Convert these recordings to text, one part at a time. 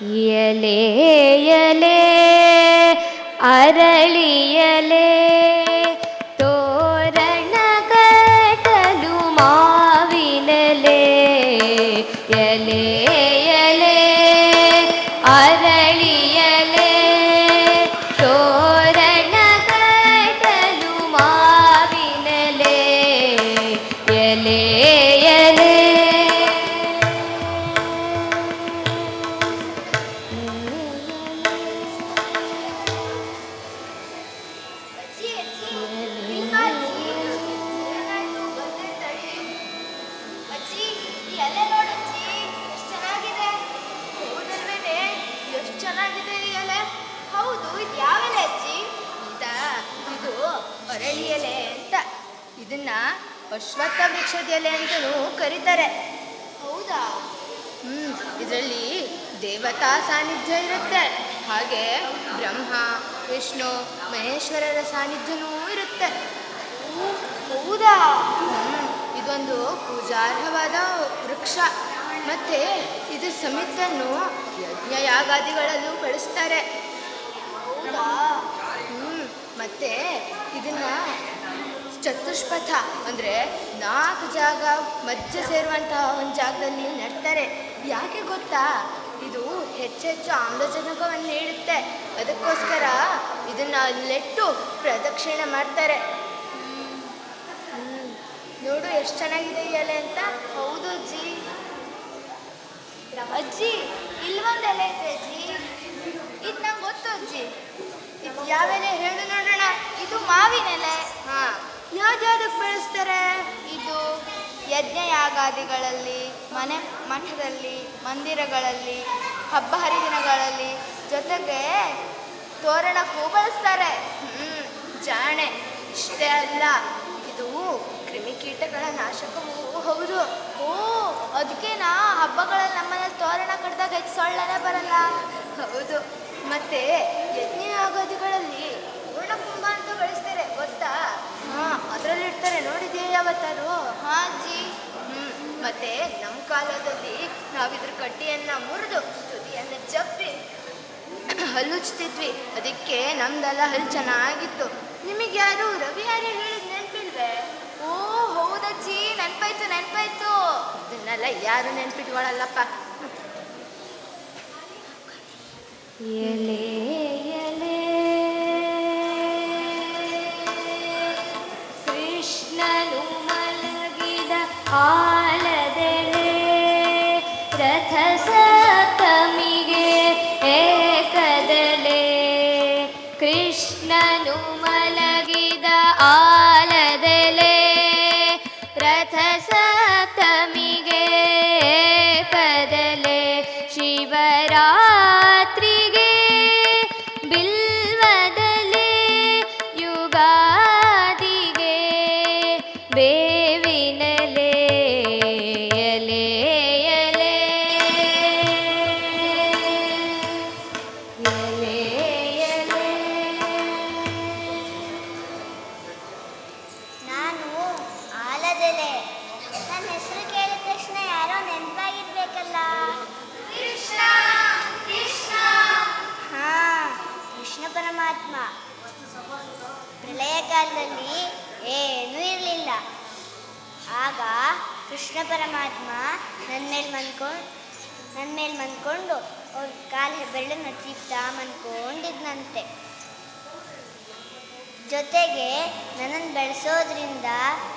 ಎಲೆ ಎಲೆ ಅರಳಿಯಲೆ ವೃಕ್ಷದ ಅಂತಲೂ ಕರೀತಾರೆ. ಹೌದಾ? ಹ್ಮ್ ಇದರಲ್ಲಿ ದೇವತಾ ಸಾನ್ನಿಧ್ಯ ಇರುತ್ತೆ. ಹಾಗೆ ಬ್ರಹ್ಮ ವಿಷ್ಣು ಮಹೇಶ್ವರರ ಸಾನ್ನಿಧ್ಯನೂ ಇರುತ್ತೆ. ಹೌದಾ? ಹ್ಮ್, ಇದೊಂದು ಪೂಜಾರ್ಹವಾದ ವೃಕ್ಷ. ಮತ್ತೆ ಇದು ಸಮಿತನ್ನು ಯಜ್ಞ ಯಾಗಾದಿಗಳಲ್ಲೂ ಬಳಸ್ತಾರೆ. ಹೌದಾ? ಹ್ಮ್ ಮತ್ತೆ ಇದನ್ನ ಚತುಷ್ಪಥ ಅಂದರೆ ನಾಲ್ಕು ಜಾಗ ಮಧ್ಯೆ ಸೇರುವಂತಹ ಒಂದು ಜಾಗದಲ್ಲಿ ನಡ್ತಾರೆ. ಯಾಕೆ ಗೊತ್ತಾ? ಇದು ಹೆಚ್ಚೆಚ್ಚು ಆಮ್ಲಜನಕವನ್ನು ನೀಡುತ್ತೆ. ಅದಕ್ಕೋಸ್ಕರ ಇದನ್ನ ಅಲ್ಲೆಟ್ಟು ಪ್ರದಕ್ಷಿಣೆ ಮಾಡ್ತಾರೆ. ನೋಡು ಎಷ್ಟು ಚೆನ್ನಾಗಿದೆ ಈ ಎಲೆ ಅಂತ. ಹೌದು ಅಜ್ಜಿ. ಅಜ್ಜಿ ಇಲ್ಲೊಂದು ಎಲೆ ಇದೆ ಅಜ್ಜಿ? ಇದು ನಂಗೆ ಗೊತ್ತು ಅಜ್ಜಿ. ಇದು ಯಾವೆಲೆ ಹೇಳು ನೋಡೋಣ. ಇದು ಮಾವಿನ ಎಲೆ. ಹಾ. ಯಾವ್ದ್ಯಾವ್ದಕ್ಕೆ ಬಳಸ್ತಾರೆ? ಇದು ಯಜ್ಞ ಯಾಗಾದಿಗಳಲ್ಲಿ ಮನೆ ಮಠದಲ್ಲಿ, ಮಂದಿರಗಳಲ್ಲಿ, ಹಬ್ಬ ಹರಿದಿನಗಳಲ್ಲಿ ಜೊತೆಗೆ ತೋರಣಕ್ಕೂ ಬಳಸ್ತಾರೆ. ಹ್ಞೂ ಜಾಣೆ. ಇಷ್ಟೇ ಅಲ್ಲ, ಇದು ಕ್ರಿಮಿಕೀಟಗಳ ನಾಶಕವೂ ಹೌದು. ಓ ಅದಕ್ಕೇನಾ ಹಬ್ಬಗಳಲ್ಲಿ ನಮ್ಮನೇಲಿ ತೋರಣ ಹೆಚ್ಚು ಸೊಳ್ಳೆನೇ ಬರಲ್ಲ. ಹೌದು. ಮತ್ತೆ ಯಜ್ಞ ಆಗೋದಿಗಳಲ್ಲಿ ಪೂರ್ಣಕುಂಭ ಅಂತ ಬಳಸ್ತಾರೆ ಗೊತ್ತಾ ಹಾ ಅದರಲ್ಲಿ ಇಡ್ತಾರೆ ನೋಡಿದ್ಯಾ ಯಾವತ್ತಾರು? ಹಾ ಅಜ್ಜಿ ಹ್ಮ್ ಮತ್ತೆ ನಮ್ಮ ಕಾಲದಲ್ಲಿ ನಾವಿದ್ರ ಕಡ್ಡಿಯನ್ನ ಮುರಿದು ತುದಿಯನ್ನ ಜಪ್ಪಿ ಹಲ್ಲುಚ್ತಿದ್ವಿ. ಅದಕ್ಕೆ ನಮ್ದೆಲ್ಲ ಹಲ್ಲು ಚೆನ್ನಾಗಿತ್ತು. ನಿಮಗೆ ಯಾರು ರವಿ ಯಾರು ಹೇಳಿದ್ ನೆನ್ಪಿಲ್ವೆ? ಓ ಹೌದಜ್ಜಿ ನೆನ್ಪಾಯ್ತು ನೆನ್ಪಾಯ್ತು. ಇದನ್ನೆಲ್ಲ ಯಾರು ನೆನ್ಪಿಟ್ಕೊಳಲ್ಲಪ್ಪ? ಎಲೆ ಆಲದೆಲೆ ರಥ ಸಪ್ತಮಿಗೆ ಏಕದಲೆ ಕೃಷ್ಣನು ಮಲಗಿದ ಆಲದೆಲೆ ರಥ ಸಪ್ತಮಿಗೆ ಏಕದಲೆ ಶಿವರಾತ್ರಿಗೆ ಬಿಲ್ವದಲೆ ಯುಗಾದಿಗೆ ಬೇವಿನಲೆ ಆಗ ಕೃಷ್ಣ ಪರಮಾತ್ಮ ನನ್ನ ಮೇಲೆ ಮನ್ಕೊಂಡು ನನ್ನ ಮೇಲೆ ಮನ್ಕೊಂಡು ಅವ್ರ ಕಾಲು ಹೆಬ್ಬೆರಳನ್ನ ಚೀಪ್ತಾ ಮನ್ಕೊಂಡಿದ್ನಂತೆ. ಜೊತೆಗೆ ನನ್ನನ್ನು ಬೆಳೆಸೋದ್ರಿಂದ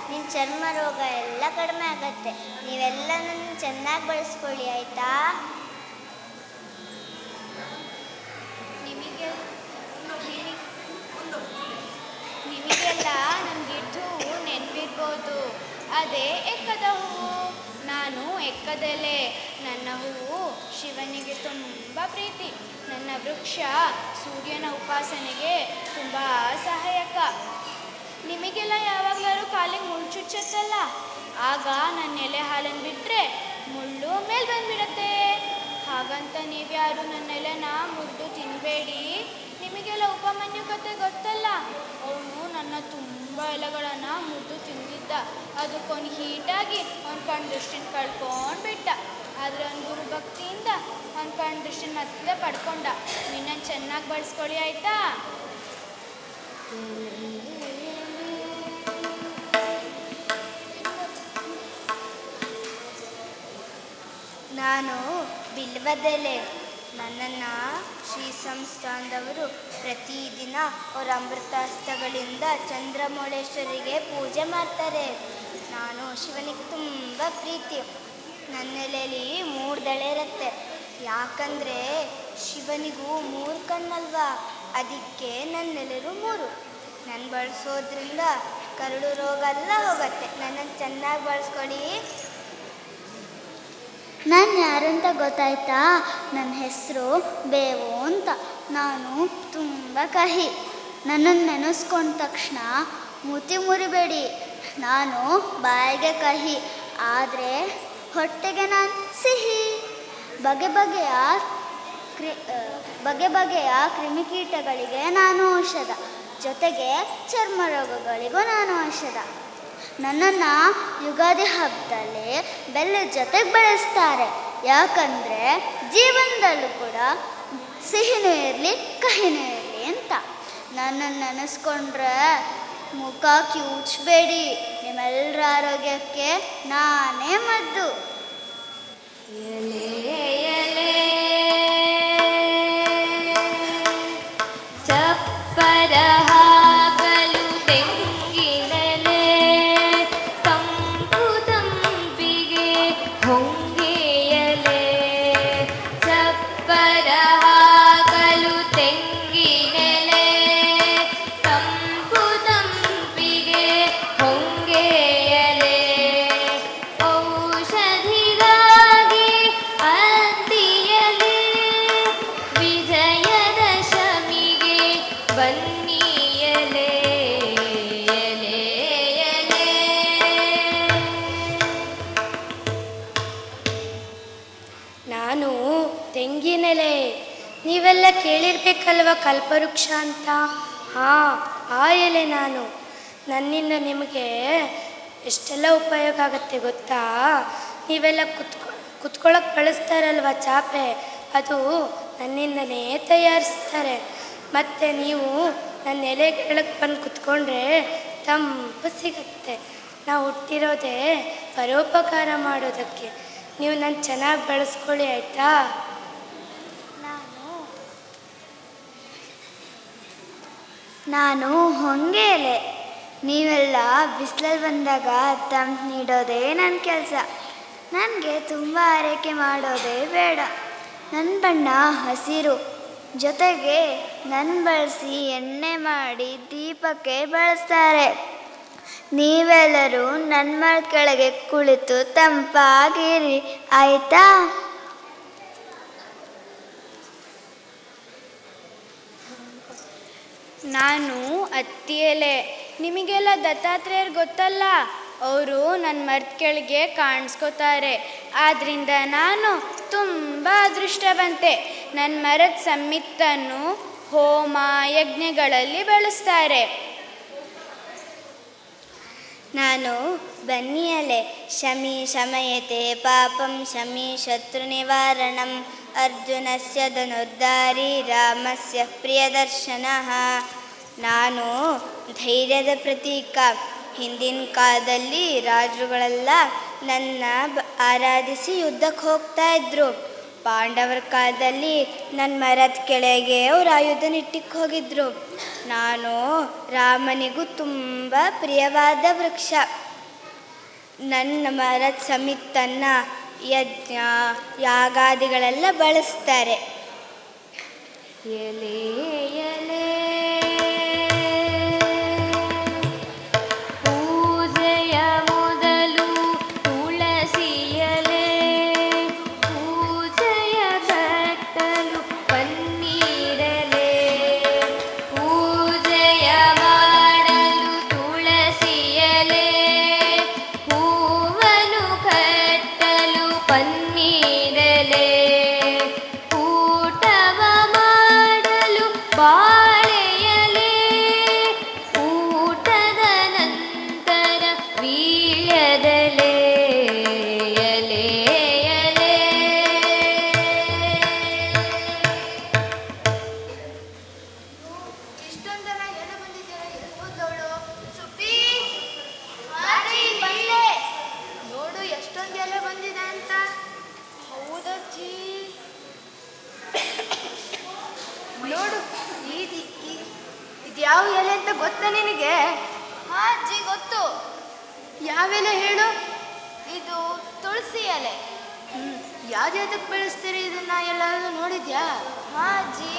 ನಿನ್ನ ಚರ್ಮ ರೋಗ ಎಲ್ಲ ಕಡಿಮೆ ಆಗತ್ತೆ. ನೀವೆಲ್ಲ ನನ್ನ ಚೆನ್ನಾಗಿ ಬಳಸ್ಕೊಳ್ಳಿ, ಆಯ್ತಾ? ನಿಮಗೆ ನಿಮಗೆಲ್ಲ ನನ್ನ ಗಿಡ್ಡು ನೆನಪಿರ್ಬೋದು. ಅದೇ ಎಕ್ಕದ ಹೂವು. ನಾನು ಎಕ್ಕದಲೆ. ನನ್ನ ಹೂವು ಶಿವನಿಗೆ ತುಂಬ ಪ್ರೀತಿ. ನನ್ನ ವೃಕ್ಷ ಸೂರ್ಯನ ಉಪಾಸನೆಗೆ ತುಂಬ ಸಹಾಯಕ. ನಿಮಗೆಲ್ಲ ಯಾವಾಗಲಾದ್ರೂ ಕಾಲಿಗೆ ಮುಳ್ಳು ಚುಚ್ಚತ್ತಲ್ಲ? ಆಗ ನನ್ನ ಎಲೆ ಹಾಲನ್ನು ಬಿಟ್ಟರೆ ಮುಳ್ಳು ಮೇಲೆ ಬಂದ್ಬಿಡತ್ತೆ. ಹಾಗಂತ ನೀವ್ಯಾರು ನನ್ನ ಎಲೆನ ಮುರಿದು ತಿನ್ನಬೇಡಿ ನಿಮಗೆಲ್ಲ ಉಪಮನ್ಯು ಕತೆ ಗೊತ್ತಲ್ಲ. ಅವನು ಮುರಿದು ಅದಕ್ಕೆ ಅವ್ನು ಹೀಟಾಗಿ ಅವ್ನ ಕಣ್ಣು ದೃಷ್ಟಿನ ಕಳ್ಕೊಂಡ್ಬಿಟ್ಟ ಆದರೆ ಅವ್ನ ಗುರು ಭಕ್ತಿಯಿಂದ ಅವ್ನ ಕಣ್ಣು ದೃಷ್ಟಿನ ಮತ್ತೆ ಪಡ್ಕೊಂಡ. ನಿನ್ನ ಚೆನ್ನಾಗಿ ಬಳಸ್ಕೊಳ್ಳಿ ಆಯ್ತಾ? ನಾನು ಬಿಲ್ವದೆಲೆ ನನ್ನನ್ನು ಶ್ರೀ ಸಂಸ್ಥಾನದವರು ಪ್ರತಿದಿನ ಅವರ ಅಮೃತಾಸ್ತ್ರಗಳಿಂದ ಚಂದ್ರಮೌಳೇಶ್ವರಿಗೆ ಪೂಜೆ ಮಾಡ್ತಾರೆ. ನಾನು ಶಿವನಿಗೆ ತುಂಬ ಪ್ರೀತಿ. ನನ್ನೆಲೆಯಲ್ಲಿ ಮೂರು ದಳೆ ಇರುತ್ತೆ. ಯಾಕಂದರೆ ಶಿವನಿಗೂ ಮೂರು ಕಣ್ಣಲ್ವಾ? ಅದಕ್ಕೆ ನನ್ನೆಲೆರು ಮೂರು. ನಾನು ಬಳಸೋದ್ರಿಂದ ಕರಳು ರೋಗ ಎಲ್ಲ ಹೋಗುತ್ತೆ. ನನ್ನನ್ನು ಚೆನ್ನಾಗಿ ಬಳಸ್ಕೊಳ್ಳಿ ನಾನು ಯಾರಂತ ಗೊತ್ತಾಯ್ತಾ? ನನ್ನ ಹೆಸರು ಬೇವು ಅಂತ. ನಾನು ತುಂಬ ಕಹಿ. ನನ್ನನ್ನು ನೆನೆಸ್ಕೊಂಡ ತಕ್ಷಣ ಮೂತಿ ಮುರಿಬೇಡಿ. ನಾನು ಬಾಯಿಗೆ ಕಹಿ. ಆದರೆ ಹೊಟ್ಟೆಗೆ ನಾನು ಸಿಹಿ. ಬಗೆ ಬಗೆಯ ಕ್ರಿ ಬಗೆ ಬಗೆಯ ಕ್ರಿಮಿಕೀಟಗಳಿಗೆ ನಾನು ಔಷಧ. ಜೊತೆಗೆ ಚರ್ಮ ರೋಗಗಳಿಗೂ ನಾನು ಔಷಧ. ನನ್ನನ್ನು ಯುಗಾದಿ ಹಬ್ಬದಲ್ಲಿ ಬೆಲ್ಲದ ಜೊತೆಗೆ ಬಳಸ್ತಾರೆ. ಯಾಕಂದರೆ ಜೀವನದಲ್ಲೂ ಕೂಡ ಸಿಹಿನೂ ಇರಲಿ, ಕಹಿನೂ ಇರಲಿ ಅಂತ. ನನ್ನನ್ನು ನೆನೆಸ್ಕೊಂಡ್ರೆ ಮುಖ ಕಿವುಚ್ಬೇಡಿ. ನಿಮ್ಮೆಲ್ಲರ ಆರೋಗ್ಯಕ್ಕೆ ನಾನೇ ಮದ್ದು. ನೀವೆಲ್ಲ ಕೇಳಿರ್ಬೇಕಲ್ವ ಕಲ್ಪವೃಕ್ಷ ಅಂತ? ಹಾಂ ಆ ಎಲೆ ನಾನು. ನನ್ನಿಂದ ನಿಮಗೆ ಎಷ್ಟೆಲ್ಲ ಉಪಯೋಗ ಆಗುತ್ತೆ ಗೊತ್ತಾ? ನೀವೆಲ್ಲ ಕುತ್ಕೊ ಕುತ್ಕೊಳ್ಳೋಕೆ ಬಳಸ್ತಾರಲ್ವ ಚಾಪೆ? ಅದು ನನ್ನಿಂದನೇ ತಯಾರಿಸ್ತಾರೆ. ಮತ್ತು ನೀವು ನನ್ನ ಎಲೆ ಕೆಳಗೆ ಬಂದು ಕುತ್ಕೊಂಡ್ರೆ ತಂಪು ಸಿಗುತ್ತೆ. ನಾವು ಹುಟ್ಟಿರೋದೇ ಪರೋಪಕಾರ ಮಾಡೋದಕ್ಕೆ. ನೀವು ನಾನು ಚೆನ್ನಾಗಿ ಬಳಸ್ಕೊಳ್ಳಿ, ಆಯಿತಾ? ನಾನು ಹೊಂಗೆಲೆ. ನೀವೆಲ್ಲ ಬಿಸಿಲಲ್ಲಿ ಬಂದಾಗ ತಂಪು ನೀಡೋದೇ ನನ್ನ ಕೆಲಸ. ನನಗೆ ತುಂಬ ಆರೈಕೆ ಮಾಡೋದೇ ಬೇಡ. ನನ್ನ ಬಣ್ಣ ಹಸಿರು. ಜೊತೆಗೆ ನನ್ನ ಬಳಸಿ ಎಣ್ಣೆ ಮಾಡಿ ದೀಪಕ್ಕೆ ಬಳಸ್ತಾರೆ. ನೀವೆಲ್ಲರೂ ನನ್ನ ಮಳ ಕೆಳಗೆ ಕುಳಿತು ತಂಪಾಗಿರಿ, ಆಯಿತಾ? ನಾನು ಅತ್ತಿಯಲೆ. ನಿಮಗೆಲ್ಲ ದತ್ತಾತ್ರೇಯರು ಗೊತ್ತಲ್ಲ? ಅವರು ನನ್ನ ಮರ್ತ್ಕೆಳಿಗೆ ಕೆಳಗೆ ಕಾಣಿಸ್ಕೋತಾರೆ. ಆದ್ದರಿಂದ ನಾನು ತುಂಬ ಅದೃಷ್ಟವಂತೆ. ನನ್ನ ಮರದ ಸಮ್ಮಿತ್ತನ್ನು ಹೋಮ ಯಜ್ಞಗಳಲ್ಲಿ ಬಳಸ್ತಾರೆ. ನಾನು ಬನ್ನಿಯಲೆ ಶಮಿ ಶಮಯತೆ ಪಾಪಂ ಶಮಿ ಶತ್ರು ನಿವಾರಣಂ ಅರ್ಜುನಸ್ಯ ಧನುರ್ಧಾರಿ ರಾಮಸ್ಯ ಪ್ರಿಯದರ್ಶನ ನಾನು ಧೈರ್ಯದ ಪ್ರತೀಕ ಹಿಂದಿನ ಕಾಲದಲ್ಲಿ ರಾಜರುಗಳೆಲ್ಲ ನನ್ನ ಆರಾಧಿಸಿ ಯುದ್ಧಕ್ಕೆ ಹೋಗ್ತಾ ಇದ್ರು. ಪಾಂಡವರ ಕಾಲದಲ್ಲಿ ನನ್ನ ಮರದ ಕೆಳಗೆ ಅವ್ರು ಆಯುಧನ ಇಟ್ಟಿಕ್ಕೆ ಹೋಗಿದ್ರು. ನಾನು ರಾಮನಿಗೂ ತುಂಬ ಪ್ರಿಯವಾದ ವೃಕ್ಷ. ನನ್ನ ಮರದ ಸಮಿತನ್ನ ಯಜ್ಞ ಯಾಗಾದಿಗಳೆಲ್ಲ ಬಳಸ್ತಾರೆ. ಎಲೆ ಎಲೆ ಇಷ್ಟೊಂದು ಎಲೆ ಬಂದಿದೆ ಅಂತ? ಹೌದಜ್ಜಿ. ನೋಡು ಇದು ಇದು ಯಾವ ಎಲೆ ಅಂತ ಗೊತ್ತಾ ನಿನಗೆ? ಹಾ ಅಜ್ಜಿ ಗೊತ್ತು. ಯಾವ ಎಲೆ ಹೇಳು? ಇದು ತುಳಸಿ ಎಲೆ. ಯಾವ್ದ್ಯಾವ್ದಕ್ಕೆ ಬೆಳೆಸ್ತೀರಿ ಇದನ್ನ ಎಲ್ಲರೂ ನೋಡಿದ್ಯಾ? ಹಾ ಅಜ್ಜಿ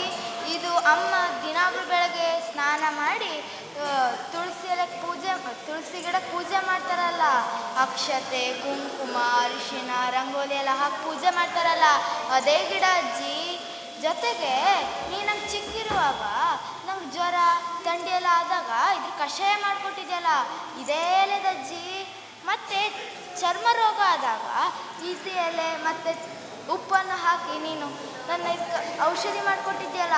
ಇದು ಅಮ್ಮ ದಿನಾಗ್ಲೂ ಬೆಳಗ್ಗೆ ಸ್ನಾನ ಮಾಡಿ ತುಳಸಿ ಎಲೆ ಪೂಜೆ ತುಳಸಿ ಗಿಡ ಪೂಜೆ ಮಾಡ್ತಾರಲ್ಲ. ಅಕ್ಷತೆ, ಕುಂಕುಮ, ಅರಿಶಿನ, ರಂಗೋಲಿ ಎಲ್ಲ ಹಾಕಿ ಪೂಜೆ ಮಾಡ್ತಾರಲ್ಲ. ಅದೇ ಗಿಡ ಅಜ್ಜಿ, ಜೊತೆಗೆ ನೀ ನಂಗೆ ಚಿಕ್ಕಿರುವಾಗ ನಂಗೆ ಜ್ವರ, ಥಂಡಿ ಎಲ್ಲ ಆದಾಗ ಇದ್ರ ಕಷಾಯ ಮಾಡಿಕೊಟ್ಟಿದ್ಯಲ್ಲ. ಇದೇ ಎಲೆದಜ್ಜಿ ಮತ್ತೆ ಚರ್ಮ ರೋಗ ಆದಾಗ ಈಸಿ ಎಲೆ, ಮತ್ತೆ ಉಪ್ಪನ್ನು ಹಾಕಿ ನೀನು ನನ್ನ ಔಷಧಿ ಮಾಡಿಕೊಟ್ಟಿದ್ಯಲ್ಲ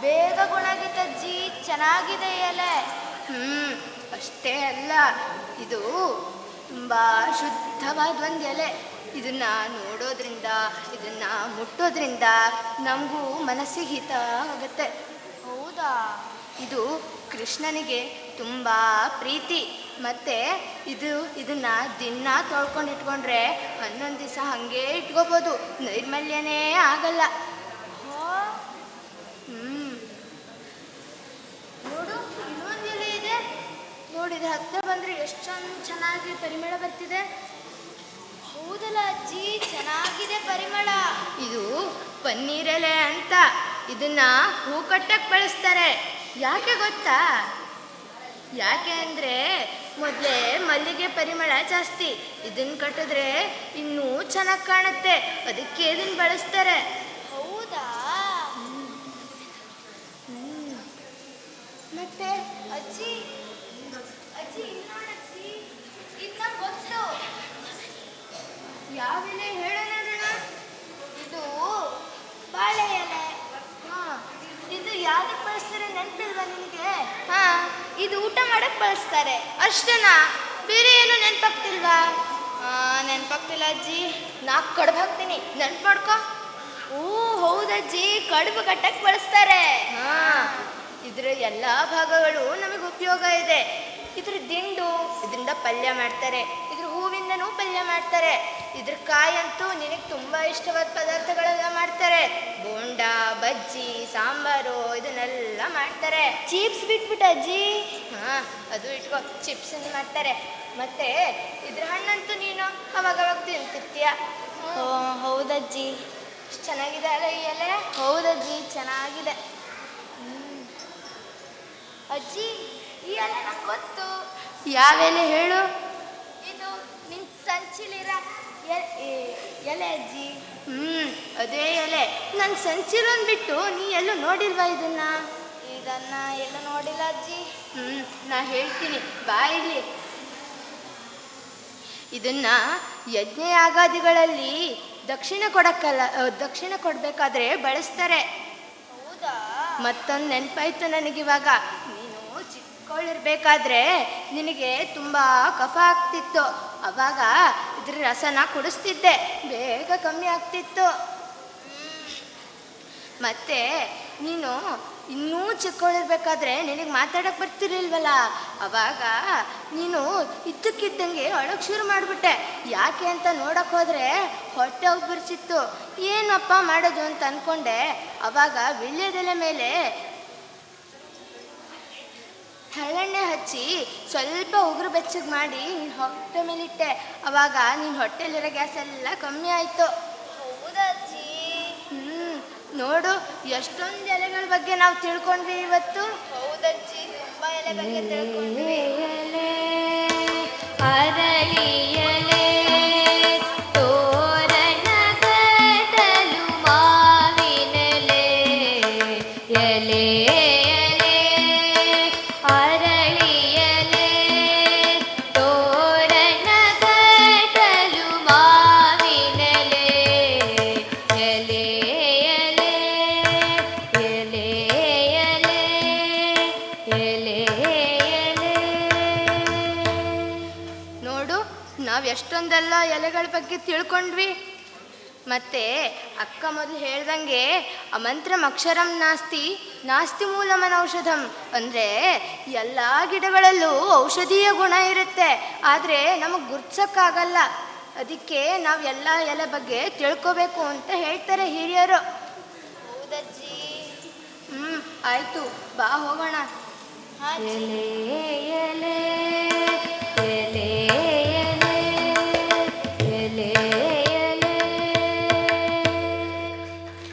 ಬೇಗ ಗುಣ ಆಗೈತೆ ಅಜ್ಜಿ ಚೆನ್ನಾಗಿದೆ ಎಲೆ. ಹ್ಮ್ ಅಷ್ಟೇ ಅಲ್ಲ ಇದು ತುಂಬಾ ಶುದ್ಧವಾದ ಒಂದು ಎಲೆ. ಇದನ್ನ ನೋಡೋದ್ರಿಂದ ಇದನ್ನ ಮುಟ್ಟೋದ್ರಿಂದ ನಮಗೂ ಮನಸ್ಸಿಗೆ ಹಿತ ಆಗುತ್ತೆ. ಹೌದಾ? ಇದು ಕೃಷ್ಣನಿಗೆ ತುಂಬ ಪ್ರೀತಿ. ಮತ್ತೆ ಇದು ಇದನ್ನ ದಿನ ತೊಳ್ಕೊಂಡು ಇಟ್ಕೊಂಡ್ರೆ ಹನ್ನೊಂದು ದಿವಸ ಹಾಗೆ ಇಟ್ಕೋಬೋದು. ನೈರ್ಮಲ್ಯನೇ ಆಗಲ್ಲ. ಹ್ಞೂ ನೋಡು ಇನ್ನೊಂದು ಎಲೆ ಇದೆ. ನೋಡಿದ್ರೆ ಹತ್ತಿರ ಬಂದ್ರೆ ಎಷ್ಟು ಚಂದ ಚೆನ್ನಾಗಿ ಪರಿಮಳ ಬರ್ತಿದೆ. ಹೌದಲ್ಲ ಅಜ್ಜಿ? ಚೆನ್ನಾಗಿದೆ ಪರಿಮಳ. ಇದು ಪನ್ನೀರೆಲೆ ಅಂತ. ಇದನ್ನ ಹೂ ಕಟ್ಟಕ್ಕೆ ಬಳಸ್ತಾರೆ. ಯಾಕೆ ಗೊತ್ತಾ? ಯಾಕೆ ಅಂದರೆ ಮೊದಲೇ ಮಲ್ಲಿಗೆ ಪರಿಮಳ ಜಾಸ್ತಿ. ಇದನ್ನು ಕಟ್ಟಿದ್ರೆ ಇನ್ನೂ ಚೆನ್ನಾಗಿ ಕಾಣುತ್ತೆ. ಅದಕ್ಕೆ ಇದನ್ನ ಬಳಸ್ತಾರೆ ಹೌದಾ ಮತ್ತೆ ಅಜ್ಜಿ ಅಜ್ಜಿ ಇಲ್ಲಿ ನೋಡಜ್ಜಿ ಇದು ನಂಗೆ ಗೊತ್ತು ಯಾವೆಲೆ ಹೇಳೋಣ ಇದು ಬಾಳೆ ಎಲೆ ಹಾ ಇದು ಯಾವ್ದಕ್ಕೆ ಬಳಸ್ತಾರೆ ನೆನಪಿಲ್ವಾ ನಿನಗೆ ಹಾ ಇದು ಊಟ ಮಾಡಕ್ ಬಳಸ್ತಾರೆ. ಅಷ್ಟೇನಾ ಬೇರೆ ಏನು ನೆನಪಾಗ್ತಿಲ್ವಾ? ನೆನ್ಪಾಗ್ತಿಲ್ಲ ಅಜ್ಜಿ. ನಾ ಕಡ್ಬು ಹಾಕ್ತೀನಿ. ನೆನ್ಪು ಮಾಡ್ಕೊ. ಓ ಹೌದಜ್ಜಿ. ಕಡುಬು ಕಟ್ಟಕ್ ಬಳಸ್ತಾರೆ. ಹಾ ಇದ್ರ ಎಲ್ಲ ಭಾಗಗಳು ನಮಗೆ ಉಪಯೋಗ ಇದೆ. ಇದ್ರ ದಿಂಡು ಇದರಿಂದ ಪಲ್ಯ ಮಾಡ್ತಾರೆ. ಹೂವಿಂದನೂ ಪಲ್ಯ ಮಾಡ್ತಾರೆ. ಇದ್ರ ಕಾಯಂತೂ ನಿನಗೆ ತುಂಬ ಇಷ್ಟವಾದ ಪದಾರ್ಥಗಳೆಲ್ಲ ಮಾಡ್ತಾರೆ. ಬೋಂಡ ಬಜ್ಜಿ ಸಾಂಬಾರು ಇದನ್ನೆಲ್ಲ ಮಾಡ್ತಾರೆ. ಚಿಪ್ಸ್ ಬಿಟ್ಬಿಟ್ಟು ಅಜ್ಜಿ. ಹಾ ಅದು ಇಟ್ಕೋ ಚಿಪ್ಸ್ ಮಾಡ್ತಾರೆ. ಮತ್ತೆ ಇದ್ರ ಹಣ್ಣಂತೂ ನೀನು ಅವಾಗವಾಗ ಅವಾಗ ತಿಂತಿರ್ತೀಯ ಹೌದಜ್ಜಿ. ಚೆನ್ನಾಗಿದೆ ಅಲ್ಲ ಈ ಎಲೆ? ಹೌದಜ್ಜಿ ಚೆನ್ನಾಗಿದೆ. ಅಜ್ಜಿ ಈ ಎಲೆ ನಂಗೆ ಗೊತ್ತು. ಯಾವೆಲೆ ಹೇಳು? ಸಂಚಿಲಿರ ಎಲೆ ಅಜ್ಜಿ. ಹ್ಮ್ ಅದೇ ಎಲೆ. ನನ್ ಸಂಚಿರೋನ್ ಬಿಟ್ಟು ನೀ ಎಲ್ಲೂ ನೋಡಿಲ್ವಾ ಇದನ್ನ? ಇದನ್ನ ಎಲ್ಲ ನೋಡಿಲ್ಲ ಅಜ್ಜಿ. ಹ್ಮ್ ನಾ ಹೇಳ್ತೀನಿ. ಬಾ ಇಲ್ಲಿ ಇದನ್ನ ಯಜ್ಞಯಾಗಾದಿಗಳಲ್ಲಿ ದಕ್ಷಿಣ ಕೊಡಕ್ಕಲ್ಲ ದಕ್ಷಿಣ ಕೊಡ್ಬೇಕಾದ್ರೆ ಬಳಸ್ತಾರೆ. ಹೌದಾ? ಮತ್ತೊಂದು ನೆನಪಾಯ್ತು ನನಗಿವಾಗ. ನೀನು ಚಿಕ್ಕವಳಿರ್ಬೇಕಾದ್ರೆ ನಿನಗೆ ತುಂಬ ಕಫ ಆಗ್ತಿತ್ತು. ಅವಾಗ ಇದ್ರ ರಸನ ಕುಡಿಸ್ತಿದ್ದೆ. ಬೇಗ ಕಮ್ಮಿ ಆಗ್ತಿತ್ತು. ಮತ್ತೆ ನೀನು ಇನ್ನೂ ಚಿಕ್ಕವಳಿರ್ಬೇಕಾದ್ರೆ ನಿನಗೆ ಮಾತಾಡಕ್ಕೆ ಬರ್ತಿರ್ಲಿಲ್ವಲ್ಲ? ಅವಾಗ ನೀನು ಇದ್ದಕ್ಕಿದ್ದಂಗೆ ಅಳಕ್ಕೆ ಶುರು ಮಾಡಿಬಿಟ್ಟೆ. ಯಾಕೆ ಅಂತ ನೋಡಕ್ ಹೋದ್ರೆ ಹೊಟ್ಟೆ ಉಬ್ಬರಿಸಿತ್ತು ಏನಪ್ಪ ಮಾಡೋದು ಅಂತ ಅಂದ್ಕೊಂಡೆ ಅವಾಗ ವಿಳ್ಯದೆಲೆ ಮೇಲೆ ಹರಳೆಣ್ಣೆ ಹಚ್ಚಿ ಸ್ವಲ್ಪ ಉಗುರು ಬೆಚ್ಚಗೆ ಮಾಡಿ ನೀನು ಹೊಟ್ಟೆ ಮೇಲಿಟ್ಟೆ. ಅವಾಗ ನೀನು ಹೊಟ್ಟೆಲಿರೋ ಗ್ಯಾಸ್ ಎಲ್ಲ ಕಮ್ಮಿ ಆಯಿತು. ಹೌದಾ ಅಜ್ಜಿ? ಹ್ಮ್ ನೋಡು ಎಷ್ಟೊಂದು ಎಲೆಗಳ ಬಗ್ಗೆ ನಾವು ತಿಳ್ಕೊಂಡ್ವಿ ಇವತ್ತು. ಹೌದಜ್ಜಿ ತುಂಬಾ ಎಲೆ ಬಗ್ಗೆ ತಿಳ್ಕೊಂಡ್ವಿ. ಅರಳಿಯಲೆ ತೋರಣ ಕಟ್ಟಲು ಮಾವಿನಲೆ. ಎಲೆ ಎಲೆ ಎಷ್ಟೊಂದೆಲ್ಲ ಎಲೆಗಳ ಬಗ್ಗೆ ತಿಳ್ಕೊಂಡ್ವಿ. ಮತ್ತೆ ಅಕ್ಕ ಮೊದಲು ಹೇಳ್ದಂಗೆ ಅಮಂತ್ರಂ ಅಕ್ಷರಂ ನಾಸ್ತಿ ನಾಸ್ತಿ ಮೂಲಮನ ಔಷಧಂ. ಅಂದ್ರೆ ಎಲ್ಲ ಗಿಡಗಳಲ್ಲೂ ಔಷಧೀಯ ಗುಣ ಇರುತ್ತೆ. ಆದ್ರೆ ನಮಗೆ ಗುರ್ಸೋಕ್ಕಾಗಲ್ಲ. ಅದಕ್ಕೆ ನಾವು ಎಲ್ಲ ಎಲೆ ಬಗ್ಗೆ ತಿಳ್ಕೋಬೇಕು ಅಂತ ಹೇಳ್ತಾರೆ ಹಿರಿಯರು. ಹೌದಜ್ಜಿ. ಹ್ಮ್ ಆಯ್ತು. ಬಾ ಹೋಗೋಣ. ಎಲೆ ಎಲೆ.